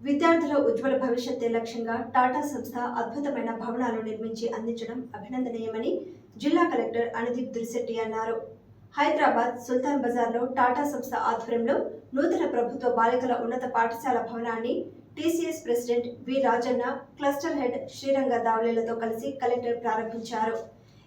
విద్యార్థుల ఉజ్వల భవిష్యత్తే లక్ష్యంగా టాటా సంస్థ అద్భుతమైన భవనాలు నిర్మించి అందించడం అభినందనీయమని జిల్లా కలెక్టర్ అనుదీప్ దురిశెట్టి అన్నారు. హైదరాబాద్ సుల్తాన్ బజార్లో టాటా సంస్థ ఆధ్వర్యంలో నూతన ప్రభుత్వ బాలికల ఉన్నత పాఠశాల భవనాన్ని TCS president V Rajanna cluster head Sriranga దావలేలతో కలిసి కలెక్టర్ ప్రారంభించారు.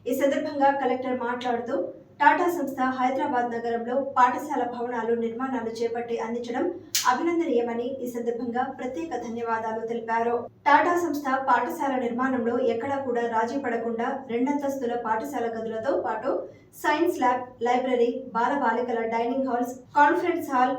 ఈ సందర్భంగా కలెక్టర్ మాట్లాడుతూ టాటా సంస్థ హైదరాబాద్ నగరంలో పాఠశాల భవనాలు నిర్మాణాలు చేపట్టి అందించడం అభినందనీయమని ఈ సందర్భంగా ప్రత్యేక ధన్యవాదాలు తెలిపారు. టాటా సంస్థ పాఠశాల నిర్మాణంలో ఎక్కడా కూడా రాజీ పడకుండా రెండంతస్తుల పాఠశాల గదులతో పాటు సైన్స్ ల్యాబ్ లైబ్రరీ బాలబాలికల డైనింగ్ హాల్స్ కాన్ఫరెన్స్ హాల్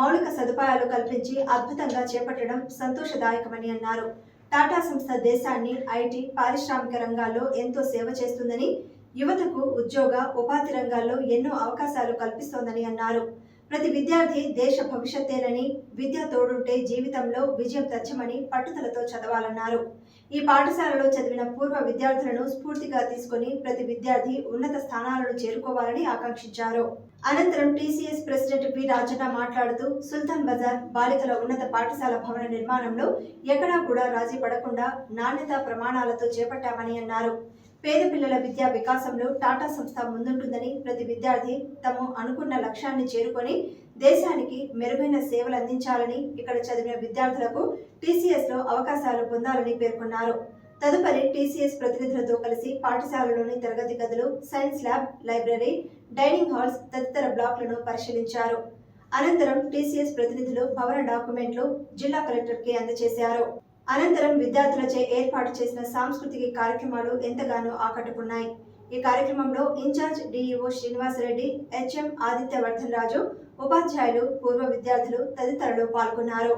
మౌలిక సదుపాయాలు కల్పించి అద్భుతంగా చేపట్టడం సంతోషదాయకమని అన్నారు. టాటా సంస్థ దేశాన్ని ఐటీ పారిశ్రామిక రంగాల్లో ఎంతో సేవ చేస్తుందని యువతకు ఉద్యోగ ఉపాధి రంగాల్లో ఎన్నో అవకాశాలు కల్పిస్తోందని అన్నారు. ప్రతి విద్యార్థి దేశ భవిష్యత్తేనని విద్య తోడుంటే జీవితంలో విజయం తెచ్చమని పట్టుదలతో చదవాలన్నారు. ఈ పాఠశాలలో చదివిన పూర్వ విద్యార్థులను స్ఫూర్తిగా తీసుకొని ప్రతి విద్యార్థి ఉన్నత స్థానాలను చేరుకోవాలని ఆకాంక్షించారు. అనంతరం టీసీఎస్ ప్రెసిడెంట్ వి రాజన్న మాట్లాడుతూ సుల్తాన్ బజార్ బాలికల ఉన్నత పాఠశాల భవన నిర్మాణంలో ఎక్కడా కూడా రాజీ పడకుండా నాణ్యత ప్రమాణాలతో చేపట్టామని అన్నారు. పేద పిల్లల విద్యా వికాసంలో టాటా సంస్థ ముందుంటుందని ప్రతి విద్యార్థి తాము అనుకున్న లక్ష్యాన్ని చేరుకొని దేశానికి మెరుగైన సేవలు అందించాలని ఇక్కడ చదివిన విద్యార్థులకు టీసీఎస్లో అవకాశాలు పొందాలని పేర్కొన్నారు. తదుపరి టీసీఎస్ ప్రతినిధులతో కలిసి పాఠశాలలోని తరగతి గదులు science lab library dining halls తదితర బ్లాక్లను పరిశీలించారు. అనంతరం టీసీఎస్ ప్రతినిధులు భవన డాక్యుమెంట్లు జిల్లా కలెక్టర్కి అందజేశారు. అనంతరం విద్యార్థులచే ఏర్పాటు చేసిన సాంస్కృతిక కార్యక్రమాలు ఎంతగానో ఆకట్టుకున్నాయి. ఈ కార్యక్రమంలో incharge DEO Srinivasa Reddy HM Adityavardhan Raju ఉపాధ్యాయులు పూర్వ విద్యార్థులు తదితరులు పాల్గొన్నారు.